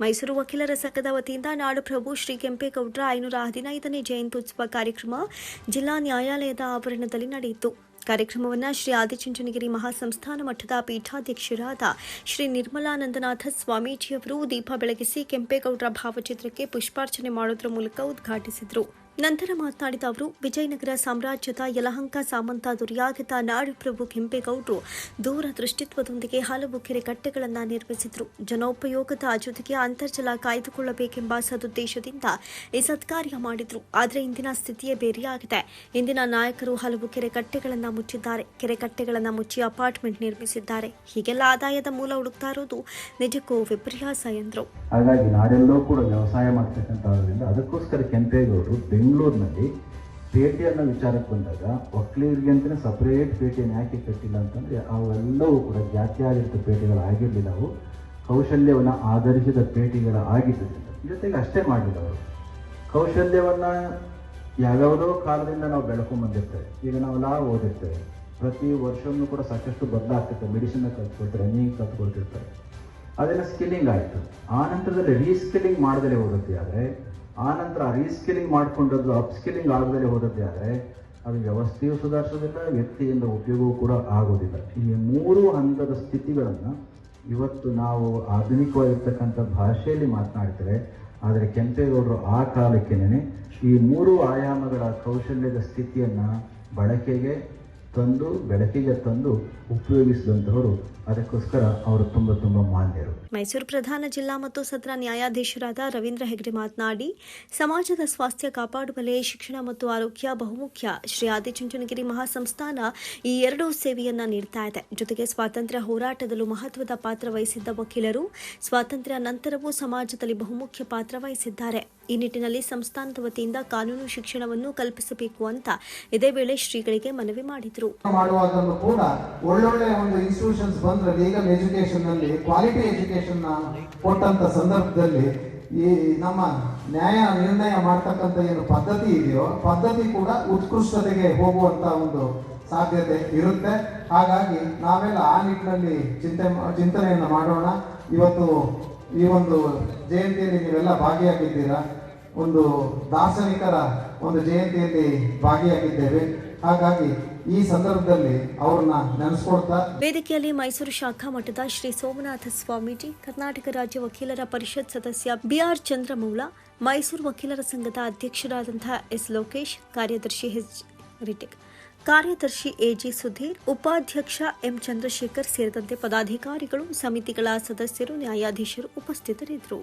ಮೈಸೂರು ವಕೀಲರ ಸಂಘದ ವತಿಯಿಂದ ನಾಡುಪ್ರಭು ಶ್ರೀ ಕೆಂಪೇಗೌಡರ ಐನೂರ ಹದಿನೈದನೇ ಜಯಂತ್ಯುತ್ಸವ ಕಾರ್ಯಕ್ರಮ ಜಿಲ್ಲಾ ನ್ಯಾಯಾಲಯದ ಆವರಣದಲ್ಲಿ ನಡೆಯಿತು. ಕಾರ್ಯಕ್ರಮವನ್ನು ಶ್ರೀ ಆದಿಚುಂಚನಗಿರಿ ಮಹಾಸಂಸ್ಥಾನ ಮಠದ ಪೀಠಾಧ್ಯಕ್ಷರಾದ ಶ್ರೀ ನಿರ್ಮಲಾನಂದನಾಥ ಸ್ವಾಮೀಜಿಯವರು ದೀಪ ಬೆಳಗಿಸಿ ಕೆಂಪೇಗೌಡರ ಭಾವಚಿತ್ರಕ್ಕೆ ಪುಷ್ಪಾರ್ಚನೆ ಮಾಡೋದ್ರ ಮೂಲಕ ಉದ್ಘಾಟಿಸಿದರು. ನಂತರ ಮಾತನಾಡಿದ ಅವರು, ವಿಜಯನಗರ ಸಾಮ್ರಾಜ್ಯದ ಯಲಹಂಕ ಸಾಮಂತ ದುರ್ಯಾಗತ ನಾಡುಪ್ರಭು ಕೆಂಪೇಗೌಡರು ದೂರದೃಷ್ಟಿತ್ವದೊಂದಿಗೆ ಹಲವು ಕೆರೆ ಕಟ್ಟೆಗಳನ್ನು ನಿರ್ಮಿಸಿದರು. ಜನೋಪಯೋಗದ ಜೊತೆಗೆ ಅಂತರ್ಜಲ ಕಾಯ್ದುಕೊಳ್ಳಬೇಕೆಂಬ ಸದುದ್ದೇಶದಿಂದ ಈ ಸತ್ಕಾರ್ಯ ಮಾಡಿದ್ರು. ಆದರೆ ಇಂದಿನ ಸ್ಥಿತಿಯೇ ಬೇರೆಯಾಗಿದೆ. ಇಂದಿನ ನಾಯಕರು ಹಲವು ಕೆರೆ ಕಟ್ಟೆಗಳನ್ನು ಮುಚ್ಚಿದ್ದಾರೆ. ಕೆರೆ ಕಟ್ಟೆಗಳನ್ನು ಮುಚ್ಚಿ ಅಪಾರ್ಟ್ಮೆಂಟ್ ನಿರ್ಮಿಸಿದ್ದಾರೆ. ಹೀಗೆಲ್ಲ ಆದಾಯದ ಮೂಲ ಹುಡುಕ್ತಾ ಇರೋದು ನಿಜಕ್ಕೂ ವಿಪರ್ಯಾಸ ಎಂದರು. ಹಾಗಾಗಿ ನಾಡೆಲ್ಲೋ ಕೂಡ ವ್ಯವಸಾಯ ಅದಕ್ಕೋಸ್ಕರ ಕೆಂಪೇಗೌಡರು ಬೆಂಗಳೂರಿನಲ್ಲಿ ಅನ್ನೋ ವಿಚಾರಕ್ಕೆ ಬಂದಾಗ ಒಕ್ಕಲಿಗರಿಗೆ ಅಂತಲೇ ಸಪ್ರೇಟ್ ಪೇಟೆಯನ್ನು ಯಾಕೆ ಕಟ್ಟಿಲ್ಲ ಅಂತಂದರೆ ಅವೆಲ್ಲವೂ ಕೂಡ ಜಾತಿಯಾಗಿರ್ತ ಪೇಟೆಗಳು ಆಗಿರಲಿಲ್ಲ ಅವು. ಕೌಶಲ್ಯವನ್ನು ಆಧರಿಸಿದ ಪೇಟೆಗಳು ಆಗಿದ್ದರಿಂದ. ಜೊತೆಗೆ ಅಷ್ಟೇ ಮಾಡಲಿಲ್ಲ ಅವರು. ಕೌಶಲ್ಯವನ್ನು ಯಾವ್ಯಾವುದೋ ಕಾಲದಿಂದ ನಾವು ಬೆಳ್ಕೊಂಬಂದಿರ್ತೇವೆ ಈಗ ನಾವೆಲ್ಲ ಓದಿರ್ತೇವೆ. ಪ್ರತಿ ವರ್ಷವೂ ಕೂಡ ಸಾಕಷ್ಟು ಬದಲಾಗ್ತಿರ್ತವೆ ಮೆಡಿಸಿನ್ ಕಲ್ತ್ಕೊಳ್ತಾರೆ ರನ್ನಿಂಗ್ ಕಲ್ತ್ಕೊಳ್ತಿರ್ತಾರೆ ಅದೆಲ್ಲ ಸ್ಕಿಲ್ಲಿಂಗ್ ಆಯಿತು. ಆ ನಂತರದಲ್ಲಿ ರೀಸ್ಕಿಲ್ಲಿಂಗ್ ಮಾಡದಲೇ ಹೋಗುತ್ತೆ ಆದರೆ ಆ ನಂತರ ರೀಸ್ಕಿಲ್ಲಿಂಗ್ ಮಾಡಿಕೊಂಡದ್ದು ಅಪ್ಸ್ಕಿಲ್ಲಿಂಗ್ ಆಗದಲೇ ಹೋದದ್ದೇ ಆದರೆ, ಅದು ವ್ಯವಸ್ಥೆಯು ಸುಧಾರಿಸೋದಿಲ್ಲ, ವ್ಯಕ್ತಿಯಿಂದ ಉಪಯೋಗವೂ ಕೂಡ ಆಗೋದಿಲ್ಲ. ಈ ಮೂರು ಹಂತದ ಸ್ಥಿತಿಗಳನ್ನು ಇವತ್ತು ನಾವು ಆಧುನಿಕವಾಗಿರ್ತಕ್ಕಂಥ ಭಾಷೆಯಲ್ಲಿ ಮಾತನಾಡ್ತಾರೆ ಆದರೆ ಕೆಂಪೇಗೌಡರು ಆ ಕಾಲಕ್ಕೇನೆ ಈ ಮೂರು ಆಯಾಮಗಳ ಕೌಶಲ್ಯದ ಸ್ಥಿತಿಯನ್ನು ಬಳಕೆಗೆ ತಂದು, ಬೆಳಕಿಗೆ ತಂದು ಉಪಯೋಗಿಸಿದಂಥವರು ಅದಕ್ಕೋಸ್ಕರ ಅವರು ತುಂಬ ತುಂಬ ಮಾನ್ಯರು. ಮೈಸೂರು ಪ್ರಧಾನ ಜಿಲ್ಲಾ ಮತ್ತು ಸತ್ರ ನ್ಯಾಯಾಧೀಶರಾದ ರವೀಂದ್ರ ಹೆಗ್ಡೆ ಮಾತನಾಡಿ, ಸಮಾಜದ ಸ್ವಾಸ್ಥ್ಯ ಕಾಪಾಡುವಲ್ಲಿ ಶಿಕ್ಷಣ ಮತ್ತು ಆರೋಗ್ಯ ಬಹುಮುಖ್ಯ. ಶ್ರೀ ಆದಿಚುಂಚನಗಿರಿ ಮಹಾಸಂಸ್ಥಾನ ಈ ಎರಡೂ ಸೇವೆಯನ್ನ ನೀಡ್ತಾ ಇದೆ. ಜೊತೆಗೆ ಸ್ವಾತಂತ್ರ್ಯ ಹೋರಾಟದಲ್ಲೂ ಮಹತ್ವದ ಪಾತ್ರ ವಹಿಸಿದ್ದ ವಕೀಲರು, ಸ್ವಾತಂತ್ರ್ಯ ನಂತರವೂ ಸಮಾಜದಲ್ಲಿ ಬಹುಮುಖ್ಯ ಪಾತ್ರ ವಹಿಸಿದ್ದಾರೆ. ಈ ನಿಟ್ಟಿನಲ್ಲಿ ಸಂಸ್ಥಾನದ ವತಿಯಿಂದ ಕಾನೂನು ಶಿಕ್ಷಣವನ್ನು ಕಲ್ಪಿಸಬೇಕು ಅಂತ ಇದೇ ವೇಳೆ ಶ್ರೀಗಳಿಗೆ ಮನವಿ ಮಾಡಿದರು. ಮಾಡುವಾಗಲೂ ಕೂಡ ಒಳ್ಳೊಳ್ಳೆ ಒಂದು ಇನ್ಸ್ಟಿಟ್ಯೂಷನ್ಸ್ ಬಂದ್ರೆ ಲೀಗಲ್ ಎಜುಕೇಶನ್ ಅಲ್ಲಿ ಕ್ವಾಲಿಟಿ ಎಜುಕೇಶನ್ ಕೊಟ್ಟಂತ ಸಂದರ್ಭದಲ್ಲಿ ಈ ನಮ್ಮ ನ್ಯಾಯ ನಿರ್ಣಯ ಮಾಡ್ತಕ್ಕಂಥ ಏನು ಪದ್ಧತಿ ಇದೆಯೋ, ಪದ್ಧತಿ ಕೂಡ ಉತ್ಕೃಷ್ಟತೆಗೆ ಹೋಗುವಂತ ಒಂದು ಸಾಧ್ಯತೆ ಇರುತ್ತೆ. ಹಾಗಾಗಿ ನಾವೆಲ್ಲ ಆ ನಿಟ್ಟಿನಲ್ಲಿ ಚಿಂತೆ ಚಿಂತನೆಯನ್ನು ಮಾಡೋಣ. ಇವತ್ತು ಈ ಒಂದು ಜಯಂತಿಯಲ್ಲಿ ನೀವೆಲ್ಲ ಭಾಗಿಯಾಗಿದ್ದೀರಾ? ಒಂದು ದಾರ್ಶನಿಕರ ಒಂದು ಜಯಂತಿಯಲ್ಲಿ ಭಾಗಿಯಾಗಿದ್ದೇವೆ. ಹಾಗಾಗಿ ಈ ಸಂದರ್ಭದಲ್ಲಿ ಅವ್ರನ್ನ ನೆನೆಸ್ಕೊಳ್ತಾ ವೇದಿಕೆಯಲ್ಲಿ ಮೈಸೂರು ಶಾಖಾ ಮಠದ ಶ್ರೀ ಸೋಮನಾಥ ಸ್ವಾಮೀಜಿ, ಕರ್ನಾಟಕ ರಾಜ್ಯ ವಕೀಲರ ಪರಿಷತ್ ಸದಸ್ಯ ಬಿಆರ್ ಚಂದ್ರಮೌಳ, ಮೈಸೂರು ವಕೀಲರ ಸಂಘದ ಅಧ್ಯಕ್ಷರಾದಂತಹ ಎಸ್ ಲೋಕೇಶ್, ಕಾರ್ಯದರ್ಶಿ ಎಚ್ ರಿಟಿಕ್ ಕಾರ್ಯದರ್ಶಿ ಎಜಿ ಸುಧೀರ್, ಉಪಾಧ್ಯಕ್ಷ ಎಂ ಚಂದ್ರಶೇಖರ್ ಸೇರಿದಂತೆ ಪದಾಧಿಕಾರಿಗಳು, ಸಮಿತಿಗಳ ಸದಸ್ಯರು, ನ್ಯಾಯಾಧೀಶರು ಉಪಸ್ಥಿತರಿದ್ದರು.